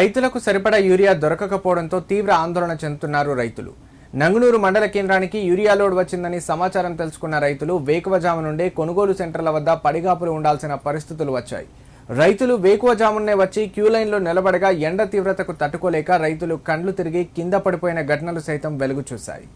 రైతులకు సరిపడా యూరియా దొరకకపోవడంతో తీవ్ర ఆందోళన చెందుతున్నారు రైతులు. నంగునూరు మండల కేంద్రానికి యూరియా లోడ్ వచ్చిందని సమాచారం తెలుసుకున్న రైతులు వేకువజాము నుండే కొనుగోలు సెంటర్ల వద్ద పడిగాపులు ఉండాల్సిన పరిస్థితులు వచ్చాయి. రైతులు వేకువజామునే వచ్చి క్యూ లైన్లో నిలబడగా ఎండ తీవ్రతకు తట్టుకోలేక రైతులు కండ్లు తిరిగి కింద పడిపోయిన ఘటనలు సైతం వెలుగు చూశాయి.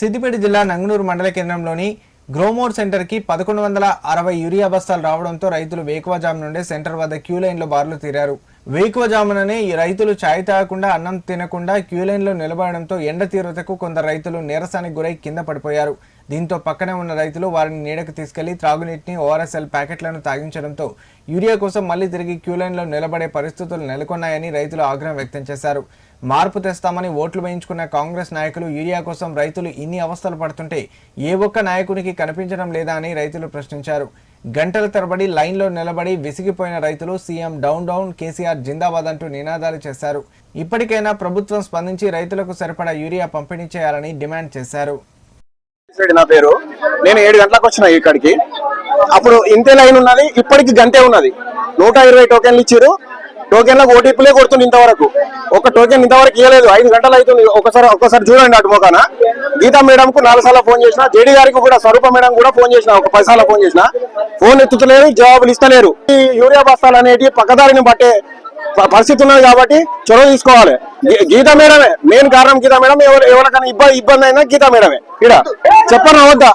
సిద్దిపేట జిల్లా నంగునూరు మండల కేంద్రంలోని గ్రోమోర్ సెంటర్కి పదకొండు వందల అరవై యూరియా బస్తాలు రావడంతో రైతులు వేకువజాము నుండే సెంటర్ వద్ద క్యూ లైన్లో బార్లు తీరారు. వేకువజాముననే ఈ రైతులు ఛాయ్ తాగకుండా అన్నం తినకుండా క్యూ లైన్లో నిలబడడంతో ఎండ తీవ్రతకు కొందరు రైతులు నీరసానికి గురై కింద పడిపోయారు. దీంతో పక్కనే ఉన్న రైతులు వారిని నీడకు తీసుకెళ్ళి త్రాగునీటిని ఓఆర్ఎస్ఎల్ ప్యాకెట్లను తాగించడంతో యూరియా కోసం మళ్ళీ తిరిగి క్యూ లైన్లో నిలబడే పరిస్థితులు నెలకొన్నాయని రైతులు ఆగ్రహం వ్యక్తం చేశారు. మార్పు తెస్తామని ఓట్లు వేయించుకున్న కాంగ్రెస్ నాయకులు యూరియా కోసం రైతులు ఇన్ని అవస్థలు పడుతుంటే ఏ ఒక్క నాయకునికి కనిపించడం లేదా అని రైతులు ప్రశ్నించారు. గంటల తరబడి లైన్లో నిలబడి విసిగిపోయిన రైతులు సీఎం డౌన్ డౌన్ కేసీఆర్ జిందాబాద్ అంటూ నినాదాలు చేశారు. ఇప్పటికైనా ప్రభుత్వం స్పందించి రైతులకు సరిపడా యూరియా పంపిణీ చేయాలని డిమాండ్ చేశారు. నా పేరు. నేను ఏడు గంటలకు వచ్చిన ఇక్కడికి. అప్పుడు ఇంతే లైన్ ఉన్నది ఇప్పటికి గంటే ఉన్నది. నూట ఇరవై టోకెన్లు ఇచ్చారు టోకెన్లకు ఓటీపీలే కొడుతుంది ఇంతవరకు. ఒక టోకెన్ ఇంతవరకు ఇవ్వలేదు ఐదు గంటలు అవుతుంది. ఒకసారి ఒక్కసారి చూడండి అటు మొక్కన గీతా మేడం కు నాలుగు సార్లు ఫోన్ చేసిన జేడీ గారికి కూడా స్వరూప మేడం కూడా ఫోన్ చేసిన ఒక పది సార్లు ఫోన్ చేసిన ఫోన్ ఎత్తుతలేరు జవాబులు ఇస్తలేరు. ఈ యూరియా బస్తాలు అనేటి పక్కదారిని బట్టే ప- పరిస్థితి ఉన్నది కాబట్టి చొరవ తీసుకోవాలి. గీతా మేడమే. మెయిన్ కారణం గీతా మేడం. ఎవరు ఎవరికైనా ఇబ్బంది ఇబ్బంది అయినా గీతా మేడమే. ఇక్కడ చెప్పను వద్దా?